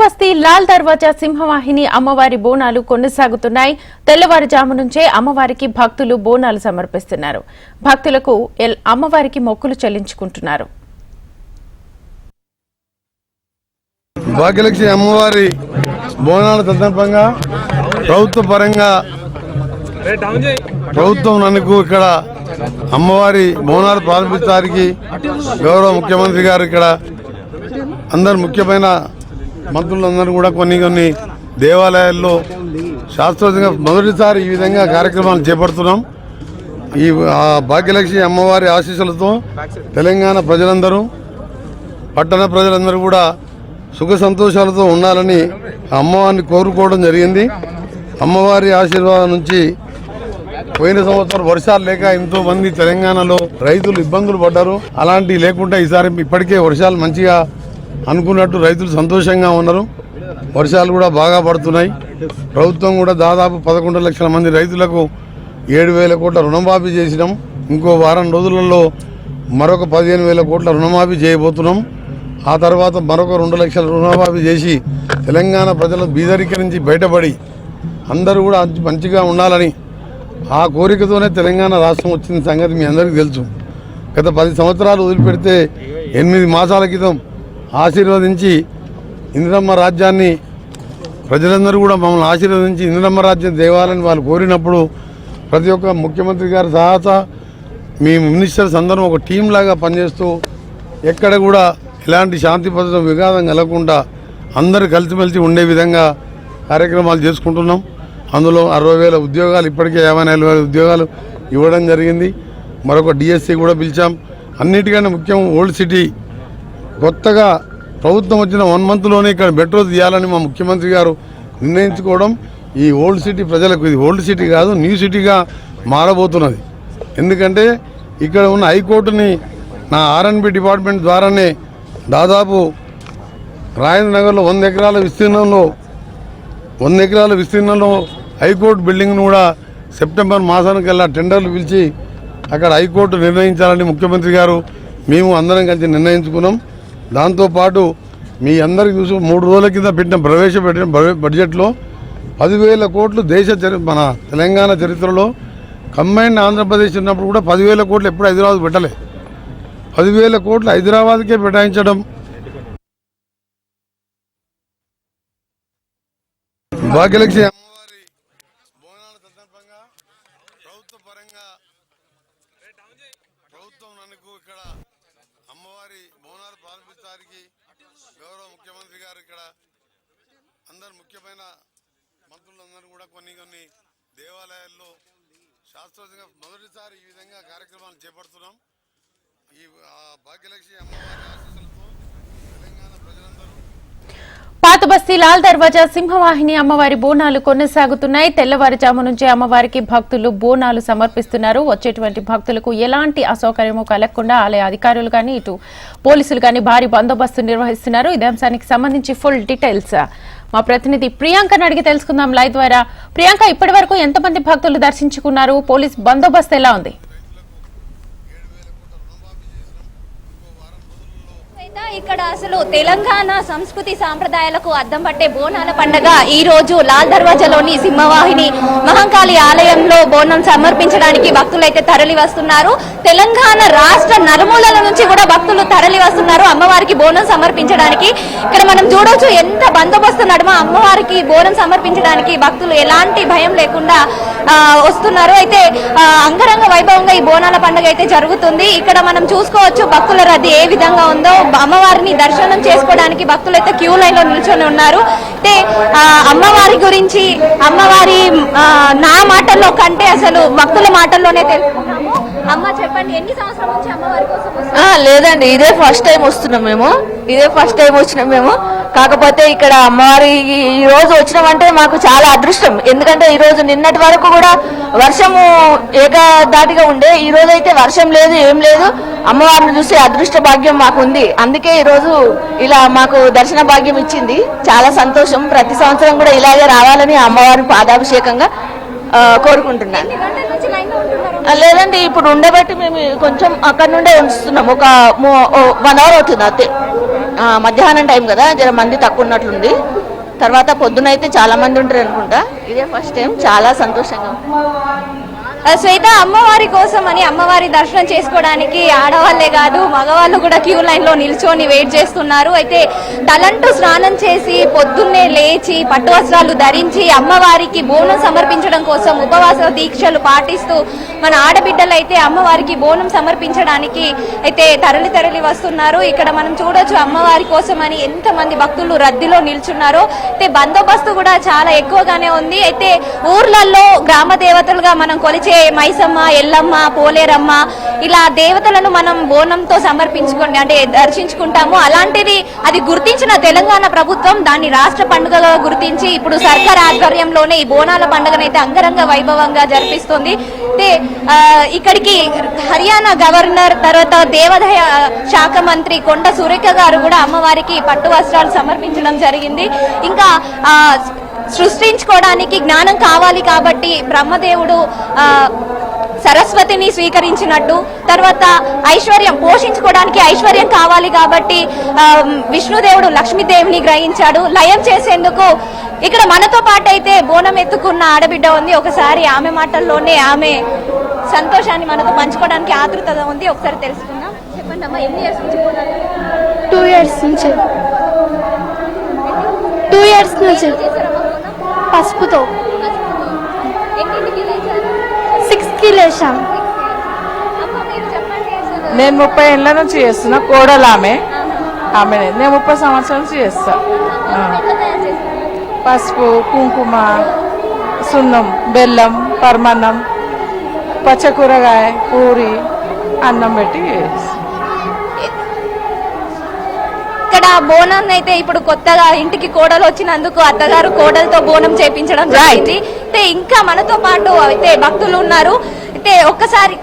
బస్తీ లాల్ దర్వాజా సింహవాహిని అమ్మవారి బోనాలు కొనసాగుతున్నాయి. తెల్లవారుజాము నుంచే అమ్మవారికి భక్తులు బోనాలు సమర్పిస్తున్నారు. భక్తులకు అమ్మవారికి మొక్కులు చెల్లించుకుంటున్నారు. భాగ్యలక్ష్మి అమ్మవారి బోనాల సందర్భంగా ప్రభుత్వ పరంగా ప్రభుత్వం నన్ను ఇక్కడ అమ్మవారి బోనాలు ప్రారంభించడానికి గౌరవ ముఖ్యమంత్రి గారు ఇక్కడ అందరు ముఖ్యమైన మంత్రులందరూ కూడా కొన్ని కొన్ని దేవాలయాల్లో శాస్త్రోక్తంగా మొదటిసారి ఈ విధంగా కార్యక్రమాలు చేపడుతున్నాం. ఈ భాగ్యలక్ష్మి అమ్మవారి ఆశీస్సులతో తెలంగాణ ప్రజలందరూ పట్టణ ప్రజలందరూ కూడా సుఖ సంతోషాలతో ఉండాలని అమ్మవారిని కోరుకోవడం జరిగింది. అమ్మవారి ఆశీర్వాదం నుంచి పోయిన సంవత్సరం వర్షాలు లేక ఎంతో మంది తెలంగాణలో రైతులు ఇబ్బందులు పడ్డారు. అలాంటివి లేకుండా ఈసారి ఇప్పటికే వర్షాలు మంచిగా అనుకున్నట్టు రైతులు సంతోషంగా ఉన్నారు. వర్షాలు కూడా బాగా పడుతున్నాయి. ప్రభుత్వం కూడా దాదాపు పదకొండు లక్షల మంది రైతులకు ఏడు వేల కోట్ల రుణమాఫీ చేసినాం. ఇంకో వారం రోజులలో మరొక పదిహేను వేల కోట్ల రుణమాఫీ చేయబోతున్నాం. ఆ తర్వాత మరొక రెండు లక్షల రుణమాఫీ చేసి తెలంగాణ ప్రజల బీదరికరించి బయటపడి అందరూ కూడా మంచిగా ఉండాలని ఆ కోరికతోనే తెలంగాణ రాష్ట్రం వచ్చిన సంగతి మీ అందరికీ తెలుసు. గత పది సంవత్సరాలు వదిలిపెడితే ఎనిమిది మాసాల క్రితం ఆశీర్వదించి ఇందిరమ్మ రాజ్యాన్ని ప్రజలందరూ కూడా మమ్మల్ని ఆశీర్వదించి ఇందిరమ్మ రాజ్యం దేవాలని వాళ్ళు కోరినప్పుడు ప్రతి ఒక్క ముఖ్యమంత్రి గారి సహాయత మీ మినిస్టర్స్ అందరం ఒక టీం లాగా పనిచేస్తూ ఎక్కడ కూడా ఎలాంటి శాంతి భద్రత విఘాతం కలగకుండా అందరూ కలిసిమెలిసి ఉండే విధంగా కార్యక్రమాలు చేసుకుంటున్నాం. అందులో అరవై వేల ఉద్యోగాలు ఇప్పటికే యాభై నాలుగు వేల ఉద్యోగాలు ఇవ్వడం జరిగింది. మరొక డిఎస్సి కూడా పిలిచాం. అన్నిటికన్నా ముఖ్యం ఓల్డ్ సిటీ కొత్తగా ప్రభుత్వం వచ్చిన వన్ మంత్లోనే ఇక్కడ మెట్రో తీయాలని మా ముఖ్యమంత్రి గారు నిర్ణయించుకోవడం ఈ ఓల్డ్ సిటీ ప్రజలకు ఇది ఓల్డ్ సిటీ కాదు న్యూ సిటీగా మారబోతున్నది. ఎందుకంటే ఇక్కడ ఉన్న హైకోర్టుని నా ఆర్ఎన్బి డిపార్ట్మెంట్ ద్వారానే దాదాపు రాజేంద్ర నగర్లో వంద ఎకరాల విస్తీర్ణంలో వంద ఎకరాల విస్తీర్ణంలో హైకోర్టు బిల్డింగ్ను కూడా సెప్టెంబర్ మాసానికల్లా టెండర్లు పిలిచి అక్కడ హైకోర్టు నిర్ణయించాలని ముఖ్యమంత్రి గారు మేము అందరం కలిసి నిర్ణయించుకున్నాం. దాంతోపాటు మీ అందరికి చూసి మూడు రోజుల కింద పెట్టిన ప్రవేశపెట్టిన బడ్జెట్లో పదివేల కోట్లు దేశ చరి మన తెలంగాణ చరిత్రలో కంబైన్డ్ ఆంధ్రప్రదేశ్ ఉన్నప్పుడు కూడా పదివేల కోట్లు ఎప్పుడు హైదరాబాద్ పెట్టలే. పదివేల కోట్లు హైదరాబాద్కే కేటాయించడం. భాగ్యలక్ష్మి అమ్మవారి బోనాల సందర్భంగా ప్రభుత్వ పరంగా ప్రభుత్వం నన్ను ఇక్కడ అమ్మవారి బోనాలు గారికి గౌరవ ముఖ్యమంత్రి గారు ఇక్కడ అందరు ముఖ్యమైన మంత్రులందరూ కూడా కొన్ని కొన్ని దేవాలయాల్లో శాస్త్రోక్తంగా మొదటిసారి ఈ విధంగా కార్యక్రమాలు చేపడుతున్నాం. ఈ భాగ్యలక్ష్మి అమ్మవారి ఆశీస్సులతో తెలంగాణ ప్రజలందరూ పాతబస్తీ లాల్ దర్వాజా సింహవాహిని అమ్మవారి బోనాలు కొనసాగుతున్నాయి. తెల్లవారుజాము నుంచే అమ్మవారికి భక్తులు బోనాలు సమర్పిస్తున్నారు. వచ్చేటువంటి భక్తులకు ఎలాంటి అసౌకర్యము కలగకుండా ఆలయ అధికారులు కానీ ఇటు పోలీసులు కానీ భారీ బందోబస్తు నిర్వహిస్తున్నారు. ఇదే అంశానికి సంబంధించి ఫుల్ డీటెయిల్స్ మా ప్రతినిధి ప్రియాంకను అడిగి తెలుసుకుందాం. లైవ్ ద్వారా ప్రియాంక ఇప్పటి వరకు ఎంతమంది భక్తులు దర్శించుకున్నారు? పోలీస్ బందోబస్తు ఎలా ఉంది? ఇక్కడ అసలు తెలంగాణ సంస్కృతి సాంప్రదాయాలకు అద్దం పట్టే బోనాల పండగ ఈ రోజు లాల్ దర్వాజాలోని సింహవాహిని మహంకాళి ఆలయంలో బోనం సమర్పించడానికి భక్తులు అయితే తరలి వస్తున్నారు. తెలంగాణ రాష్ట్ర నలుమూలల నుంచి కూడా భక్తులు తరలి వస్తున్నారు అమ్మవారికి బోనం సమర్పించడానికి. ఇక్కడ మనం చూడవచ్చు ఎంత బందోబస్తు నడుమ అమ్మవారికి బోనం సమర్పించడానికి భక్తులు ఎలాంటి భయం లేకుండా వస్తున్నారు. అయితే అంగరంగ వైభవంగా ఈ బోనాల పండుగ అయితే జరుగుతుంది. ఇక్కడ మనం చూసుకోవచ్చు భక్తుల రద్దీ ఏ విధంగా ఉందో. అమ్మవారిని దర్శనం చేసుకోవడానికి భక్తులు అయితే క్యూ లైన్లో నిల్చొని ఉన్నారు. అయితే అమ్మవారి గురించి అమ్మవారి నా మాటల్లో కంటే అసలు భక్తుల మాటల్లోనే తెలుసుకున్నాము లేదండి ఇదే ఫస్ట్ టైం వస్తున్నాం మేము. ఇదే ఫస్ట్ టైం వచ్చినాం మేము. కాకపోతే ఇక్కడ అమ్మవారి ఈ- రోజు వచ్చినామంటే మాకు చాలా అదృష్టం. ఎందుకంటే ఈ రోజు నిన్నటి వరకు కూడా వర్షము ఏకదాటిగా ఉండే. ఈ రోజు అయితే వర్షం లేదు ఏం లేదు. అమ్మవారిని చూసే అదృష్ట భాగ్యం మాకు ఉంది. అందుకే ఈ రోజు ఇలా మాకు దర్శన భాగ్యం ఇచ్చింది. చాలా సంతోషం. ప్రతి సంవత్సరం కూడా ఇలాగే రావాలని అమ్మవారి పాదాభిషేకంగా కోరుకుంటున్నాను. లేదండి ఇప్పుడు ఉండబట్టి మేము కొంచెం అక్కడ నుండే ఉంచుతున్నాం ఒక వన్ అవర్ అవుతుంది అంతే. మధ్యాహ్నం టైం కదా జర మంది తక్కువ ఉన్నట్లుంది తర్వాత పొద్దున అయితే చాలా మంది ఉంటారు అనుకుంటా ఇదే ఫస్ట్ టైం చాలా సంతోషంగా శ్వేత అమ్మవారి కోసం అని అమ్మవారి దర్శనం చేసుకోవడానికి ఆడవాళ్ళే కాదు మగవాళ్ళు కూడా క్యూ లైన్లో నిల్చొని వెయిట్ చేస్తున్నారు. అయితే తలంటూ స్నానం చేసి పొద్దున్నే లేచి పట్టు వస్త్రాలు ధరించి అమ్మవారికి బోనం సమర్పించడం కోసం ఉపవాస దీక్షలు పాటిస్తూ మన ఆడబిడ్డలు అయితే అమ్మవారికి బోనం సమర్పించడానికి అయితే తరలి తరలి వస్తున్నారు. ఇక్కడ మనం చూడొచ్చు అమ్మవారి కోసం అని ఎంత మంది భక్తులు రద్దీలో నిల్చున్నారో. అయితే బందోబస్తు కూడా చాలా ఎక్కువగానే ఉంది. అయితే ఊర్లలో గ్రామ దేవతలుగా మనం కొలిచే మైసమ్మ ఎల్లమ్మ పోలేరమ్మ ఇలా దేవతలను మనం బోనంతో సమర్పించుకోండి అంటే దర్శించుకుంటాము. అలాంటిది అది గుర్తించిన తెలంగాణ ప్రభుత్వం దాన్ని రాష్ట్ర పండుగగా గుర్తించి ఇప్పుడు సర్కార్ ఆధ్వర్యంలోనే ఈ బోనాల పండుగనైతే అంగరంగ వైభవంగా జరిపిస్తుంది. అయితే ఇక్కడికి హర్యానా గవర్నర్ తర్వాత దేవాదాయ శాఖ మంత్రి కొండ సురేఖ గారు కూడా అమ్మవారికి పట్టు వస్త్రాలు సమర్పించడం జరిగింది. ఇంకా సృష్టించుకోవడానికి జ్ఞానం కావాలి కాబట్టి బ్రహ్మదేవుడు సరస్వతిని స్వీకరించినట్టు తర్వాత ఐశ్వర్యం పోషించుకోవడానికి ఐశ్వర్యం కావాలి కాబట్టి విష్ణుదేవుడు లక్ష్మీదేవిని గ్రహించాడు. లయం చేసేందుకు ఇక్కడ మనతో పాటు అయితే బోనం ఎత్తుకున్న ఆడబిడ్డ ఉంది. ఒకసారి ఆమె మాటల్లోనే ఆమె సంతోషాన్ని మనతో పంచుకోవడానికి ఆతృత ఉంది. ఒకసారి తెలుసుకుందాం. చెప్పండి అమ్మా ఎన్ని ఇయర్స్ నుంచి టూ ఇయర్స్ నుంచి. టూ ఇయర్స్ నుంచి? పసుపుతో మీరు చెప్పండి అసలు. నేను ముప్పై ఏళ్ళ నుంచి చేస్తున్నా కోడలు ఆమె ఆమె నేను ముప్పై సంవత్సరాల నుంచి చేస్తా? పసుపు కుంకుమ సున్నం బెల్లం పరమాన్నం పచ్చకూరగాయ పూరి అన్నం పెట్టి చేస్తా. ఇక్కడ బోనం అయితే ఇప్పుడు కొత్తగా ఇంటికి కోడలు వచ్చినందుకు అత్తగారు కోడలతో బోనం చేపించడం జరిగింది. అయితే ఇంకా మనతో పాటు అయితే భక్తులు ఉన్నారు. అయితే ఒక్కసారి